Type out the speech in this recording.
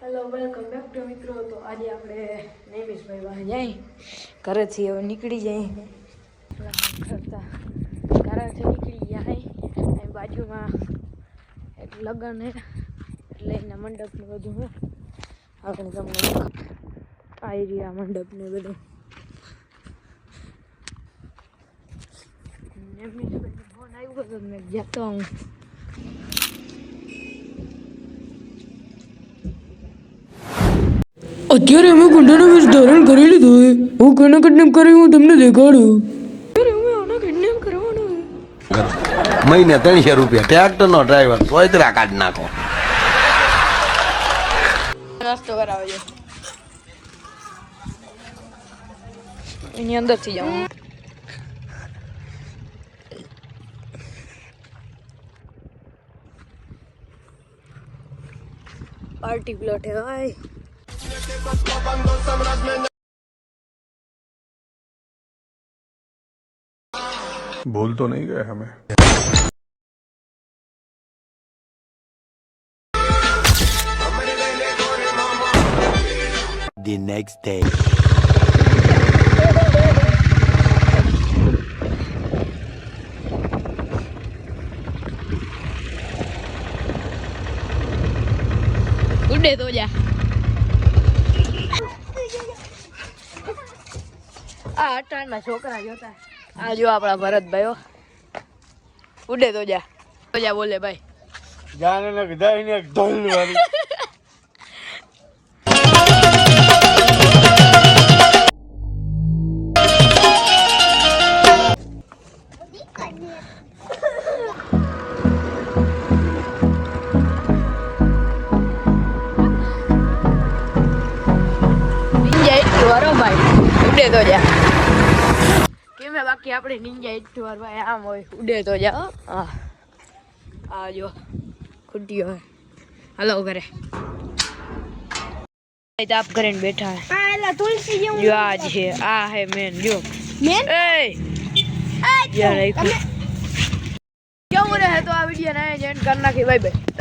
Hello welcome back to મિત્રો. તો આજે આપણે નૈમિષભાઈ વાહ જાય. ઘરેથી હવે નીકળી જાય. કરતા ઘરેથી નીકળી જાય. એ બાજુમાં એક લગ્ન હે એટલે એના મંડપ ને બધું હે આપણે તમને આ એરિયા મંડપ ને બધું નૈમિષભાઈ ફોન આવ્યો હતો મેં જતો હું અત્યારે અમે ગુંડાનો વેશ ધારણ કરી લીધો છે. હું કોને કિડનેપ કરી હું તમને દેખાડું. અત્યારે અમે આના કિડનેપ કરવાનો મહિને ત્રણસો રૂપિયા. ટ્રેક્ટર નો ડ્રાઈવર સોયત્રા કાઢી નાખો નાસ્તો કરાવજો. એની અંદરથી જાઉં પાર્ટી પ્લોટ હે ભાઈ. भूल तो नहीं गए हमें The next day. Good day, Doja. આ અટાણના છોકરા જોતા આ જો આપણા ભરતભાઈ હો. ઉડે તો જા. તો જા બોલે ભાઈ. જાને ને ગધાઈને ઢોલ વાળી ભાઈ. ઉડે તો જા. કેમે બાકી આપણે નિંજા વાર ભાઈ આમ હોય ઉડે તો જા. આ હા. આ જો ખુટ્ટી હોય. હલો ઘરે તાપ કરીને બેઠા હે. એલા તુલસી જેવું જો આ છે. આ હે મેન જો. મેન? એ યાર રાખ્યું કેવું રહે તો આ વિડિયો ના જેન કર નાખી બાય બાય.